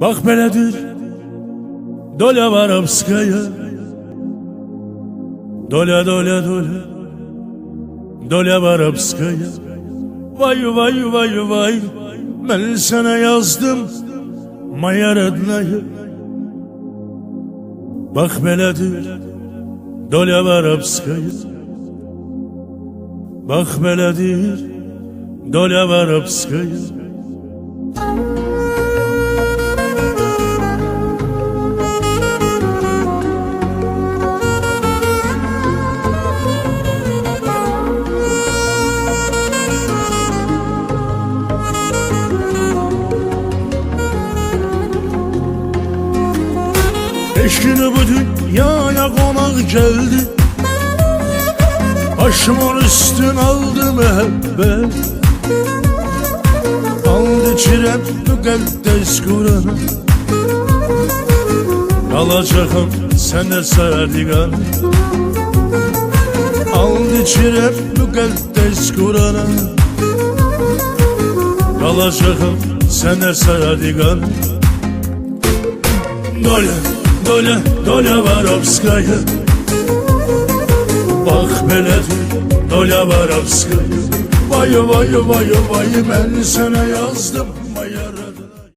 Bak beledir Dole varapskaya Dole dole dole Dole varapskaya Vay vay vay vay. Ben sana yazdım Maya rednayı Bak beledir Dole varapskaya Bak beledir Dole varapskaya Thank you. Beş günü bu dünyaya konak geldi. Başımın üstün aldı mehabbet Aldı çirem mükaddes Kur'an'a Kalacağım sene sardigan Aldı çirem mükaddes Kur'an'a Kalacağım sene sardigan Dolya доля, доля воровская Bak belədir, doля воровская Vay vay vay vay ben sana yazdım